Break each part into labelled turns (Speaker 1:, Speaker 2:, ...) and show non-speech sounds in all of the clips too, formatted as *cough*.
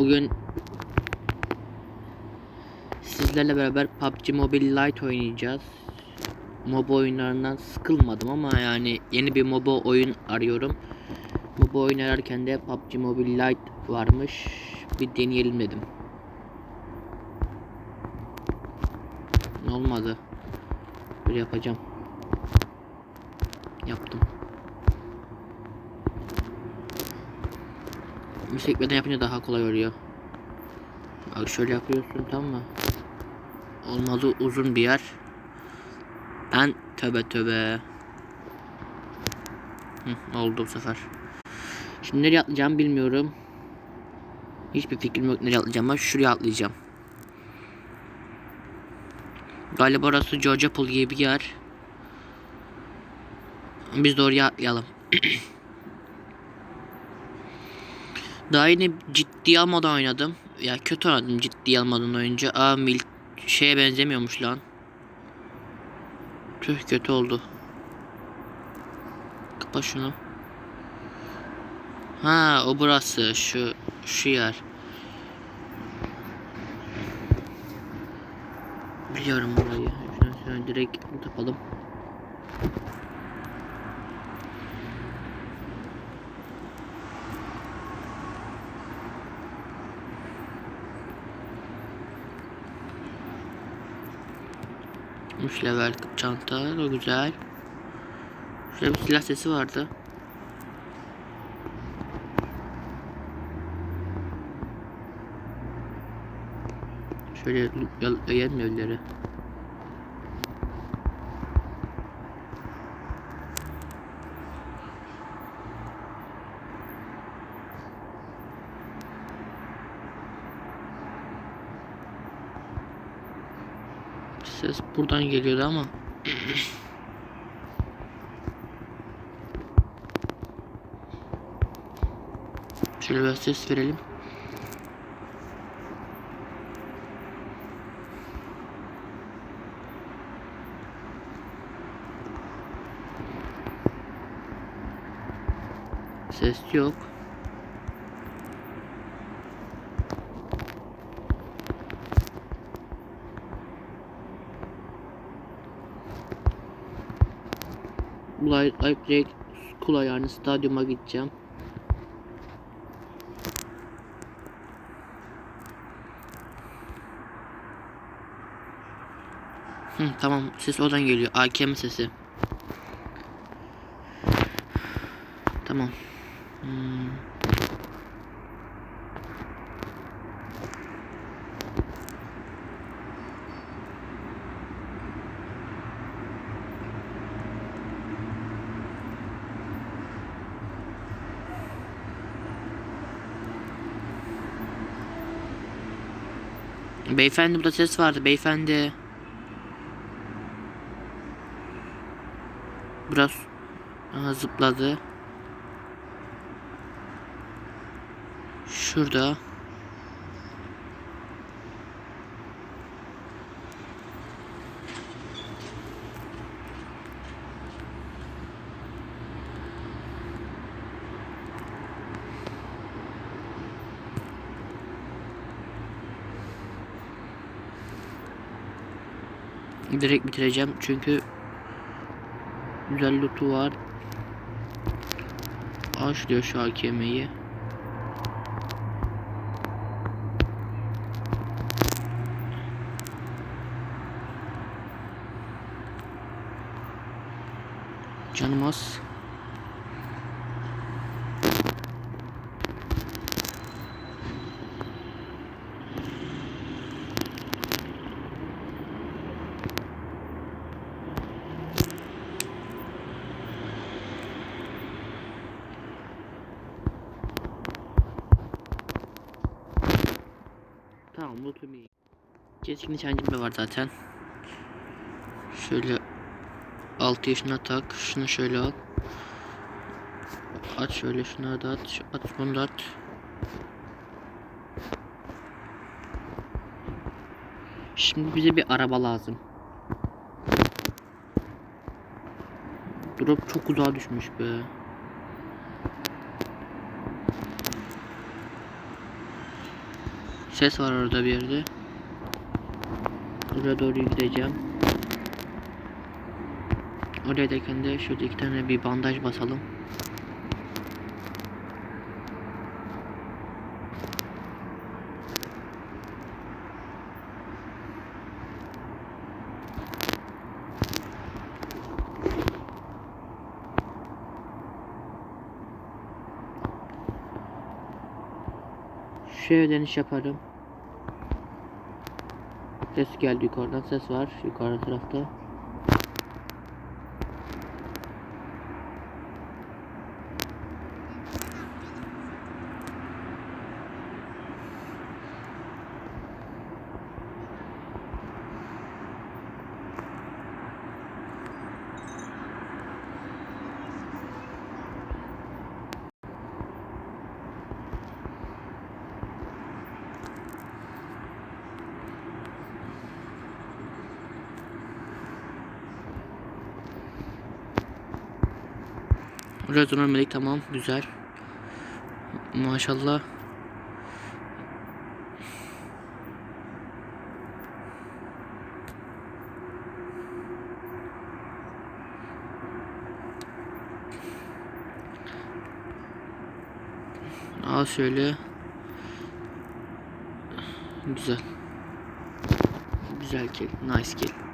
Speaker 1: Bugün sizlerle beraber PUBG Mobile Lite oynayacağız. MOBA oyunlarından sıkılmadım ama yani yeni bir MOBA oyun arıyorum. MOBA oyun ararken de PUBG Mobile Lite varmış. Bir deneyelim dedim. Olmadı. Böyle yapacağım. Yaptım. Bir sekmeden yapınca daha kolay oluyor. Bak şöyle yapıyorsun tamam mı? Olmadı uzun bir yer. Ben töbe töbe. Hı, oldu bu sefer. Şimdi nereye atlayacağım bilmiyorum. Hiçbir fikrim yok nereye atlayacağım ama şuraya atlayacağım. Galiba orası Georgia Pool gibi bir yer. Biz de oraya atlayalım. *clears throat* Daha yeni ciddiye almadan oynadım. Ya kötü oynadım ciddiye almadan oyunca. Aa mil şeye benzemiyormuş lan. Tüh kötü oldu. Kapa şunu. Ha o burası şu şu yer. Biliyorum burayı. Şöyle direkt yapalım. Üç level çanta o güzel. Şöyle bir silah sesi vardı. Şöyle yiyelim evleri. Ses buradan geliyordu ama. Şöyle bir ses verelim. Ses yok. Live, live direkt Kula yani stadyuma gideceğim. Hı, tamam ses oradan geliyor. AKM sesi. Tamam. Hmm. Beyefendi burada ses vardı beyefendi. Biraz Aha, zıpladı. Şurada. Direkt bitireceğim çünkü güzel lootu var. Açlıyor şu AKM'yi. Canım az. Lootum iyi. Keskin nişancım da var zaten. Şöyle 6 yaşına tak. Şunu şöyle al. At şöyle şunları da. Şu- At bunu da at. Şimdi bize bir araba lazım. Drop çok uzağa düşmüş be. Ses var orada bir yerde. Oraya doğru gideceğim. Oraya giderken de şöyle iki tane bir bandaj basalım. Şuraya dönüş yaparım. Ses geldi yukarıdan ses var yukarı tarafta. Rezonör melek tamam güzel. Maşallah. Al şöyle. Güzel. Güzel kill. Nice kill.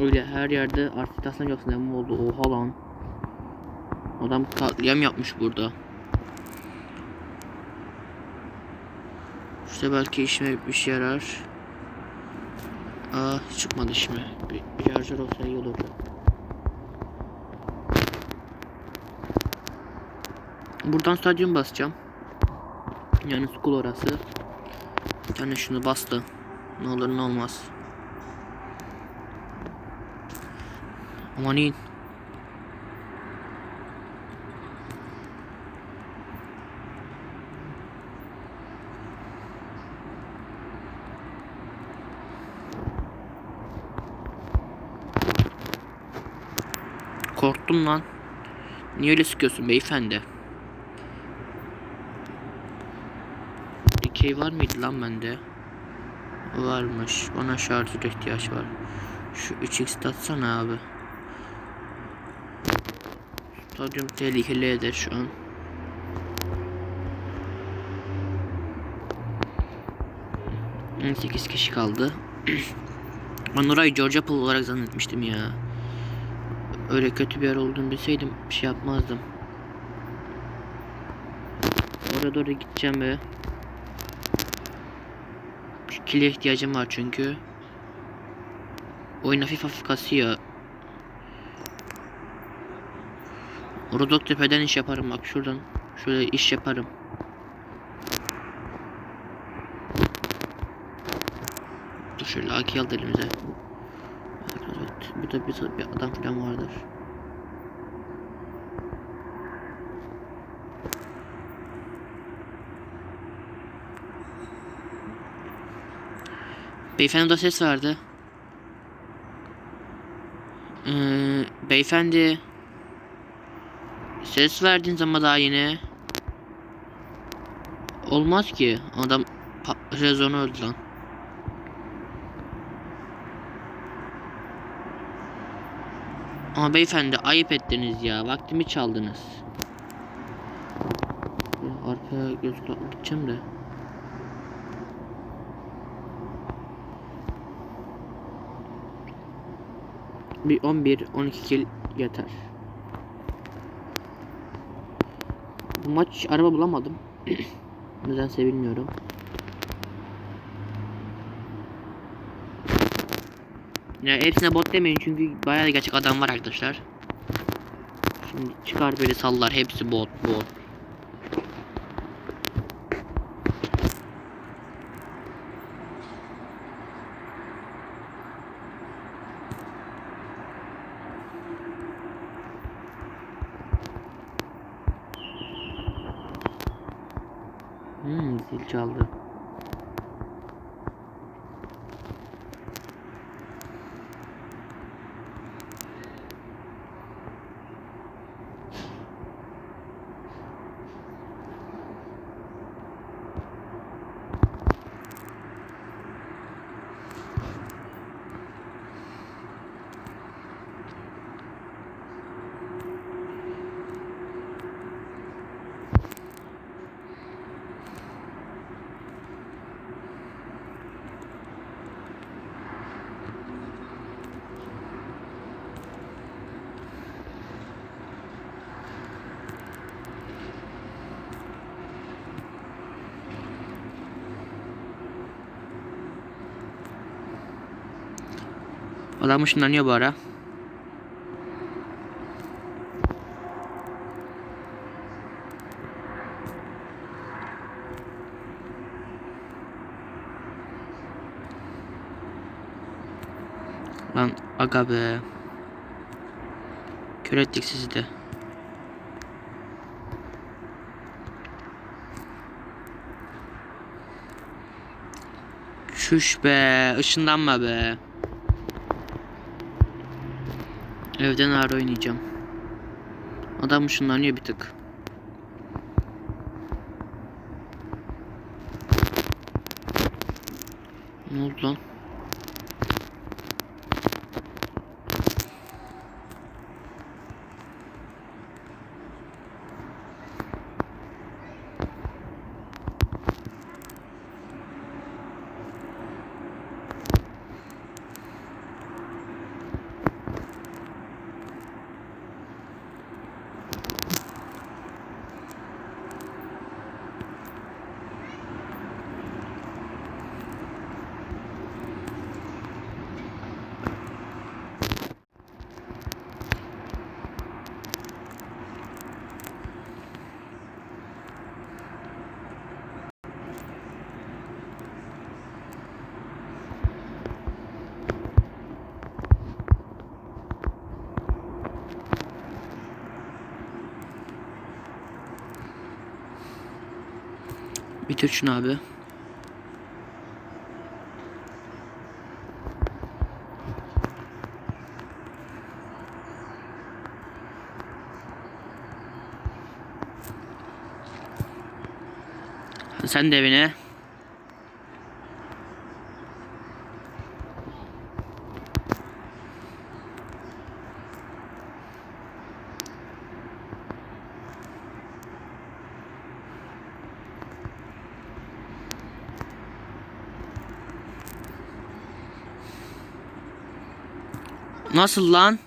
Speaker 1: Öyle her yerde ne mi oldu? Oha lan. Adam katliam yapmış burada. İşte belki işime bir şey yarar. Aa çıkmadı işime. Bir, bir şarjör olsa iyi olurdu. Buradan stadyum basacağım. Yani school orası. Tane şunu bastı. Ne olur ne olmaz. Aman in. Korktum lan. Niye öyle sıkıyorsun beyefendi? Dikey var mıydı lan bende? Varmış. Bana şarjör ihtiyaç var. Şu 3x atsana abi. Stadyum tehlikeli eder şu an. On sekiz kişi kaldı. *clears throat* ben orayı George Apple olarak zannetmiştim ya. Öyle kötü bir yer olduğunu bilseydim bir şey yapmazdım. Oraya doğru gideceğim ve kile ihtiyacım var çünkü. Oyun hafif hafif kasıyor. Rodok tepeden iş yaparım bak şuradan. Şöyle iş yaparım. Dur şöyle AK aldı elimize. Evet, burada bir, bir adam falan vardır. Beyefendi de ses verdi. Ee, beyefendi. Ses verdin ama daha yine. Olmaz ki. Adam rezonu öldü lan. Ama beyefendi ayıp ettiniz ya. Vaktimi çaldınız. Arkaya göz gideceğim de. Bir 11-12 kill yeter. Bu maç araba bulamadım. *clears throat* Nedense bilmiyorum. Ya hepsine bot demeyin çünkü bayağı gerçek adam var arkadaşlar. Şimdi çıkar böyle sallar hepsi bot bot. Hmm, zil çaldı. Adam ışınlanıyor bu ara. Lan aga be. Kör ettik sizi de. Şuş be, ışınlanma be. Evden ağır oynayacağım. Adam ışınlanıyor bir tık. Ne oldu lan? Bitir abi. Sen de evine. Nasıl lan?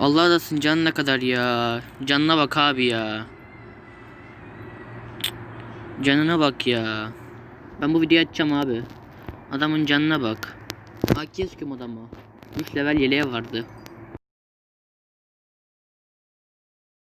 Speaker 1: Allah dasın canın ne kadar ya. Canına bak abi ya. Canına bak ya. Ben bu videoyu açacağım abi. Adamın canına bak. AK sıkıyorum adama. 3 level yeleğe vardı.